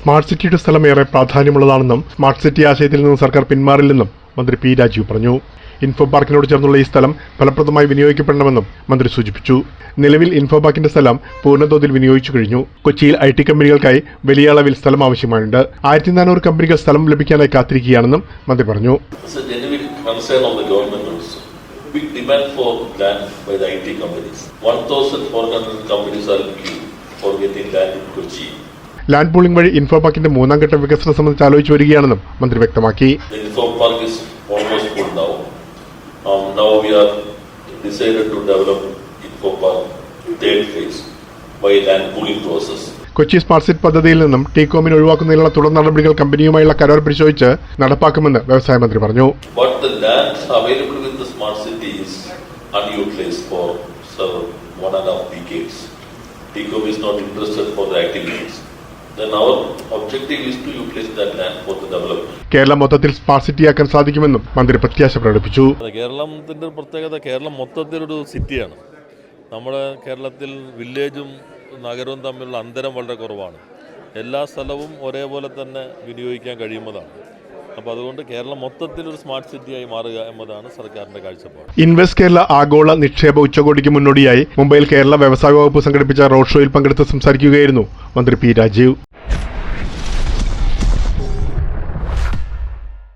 Smart സിറ്റിയുടെ സ്ഥലം ഏറെ പ്രാധാന്യമുള്ളതാണെന്നും സ്മാർട്ട് സിറ്റി ആശയത്തിൽ നിന്ന് സർക്കാർ പിന്മാറില്ലെന്നും മന്ത്രി പി രാജീവ് പറഞ്ഞു ഇൻഫോ പാർക്കിനോട് ചേർന്നുള്ള ഈ സ്ഥലം ഫലപ്രദമായി വിനിയോഗിക്കപ്പെടണമെന്നും മന്ത്രി സൂചിപ്പിച്ചു നിലവിൽ ഇൻഫോ പാർക്കിന്റെ സ്ഥലം പൂർണതോതിൽ വിനിയോഗിച്ചു കഴിഞ്ഞു കൊച്ചിയിൽ ഐ ടി കമ്പനികൾക്കായി വലിയ അളവിൽ സ്ഥലം ആവശ്യമായുണ്ട് ആയിരത്തി നാനൂറ് കമ്പനികൾ സ്ഥലം ലഭിക്കാനായി കാത്തിരിക്കുകയാണെന്നും മന്ത്രി പറഞ്ഞു. Big demand for land by the IT companies. 1,400 companies are queue for getting land in Kochi. Land pooling വഴി ഇൻഫോ പാർക്കിന്റെ മൂന്നാം ഘട്ട വികസനം സംബന്ധിച്ച് ആലോചിച്ചു വരികയാണെന്നും മന്ത്രി വ്യക്തമാക്കി. Info park is almost full now now we are decided to develop info park third phase by land pooling Kochi smart city പദ്ധതിയിൽ നിന്നും ടീകോമിനെ ഒഴിവാക്കുന്നതിനുള്ള തുടർ നടപടികൾ കമ്പനിയുമായുള്ള കരാർ പരിശോധിച്ച് നടപ്പാക്കുമെന്ന് വ്യവസായ മന്ത്രി പറഞ്ഞു. ഇൻട്രസ്റ്റഡ് ഫോർ ആക്ടിവിറ്റീസ് കേരളം മൊത്തത്തിൽ സ്മാർട്ട് സിറ്റിയാക്കാൻ സാധിക്കുമെന്നും മന്ത്രി പ്രത്യാശ പ്രകടിപ്പിച്ചു. കേരളത്തിന്റെ ഒരു പ്രത്യേകത കേരളം മൊത്തത്തിലൊരു സിറ്റിയാണ് നമ്മുടെ കേരളത്തിൽ വില്ലേജും നഗരവും തമ്മിലുള്ള അന്തരം വളരെ കുറവാണ്. എല്ലാ സ്ഥലവും ഒരേപോലെ തന്നെ വിനിയോഗിക്കാൻ കഴിയുന്നതാണ്. അപ്പോൾ അതുകൊണ്ട് കേരളം മൊത്തത്തിൽ ഒരു സ്മാർട്ട് സിറ്റിയായി മാറുക എന്നതാണ് സർക്കാരിന്റെ കാഴ്ചപ്പാട്. ഇൻവെസ്റ്റ് കേരള ആഗോള നിക്ഷേപ ഉച്ചകോടിക്ക് മുന്നോടിയായി മുംബൈയിൽ കേരള വ്യവസായ വകുപ്പ് സംഘടിപ്പിച്ച റോഡ് ഷോയിൽ പങ്കെടുത്ത് സംസാരിക്കുകയായിരുന്നു മന്ത്രി പി രാജീവ്.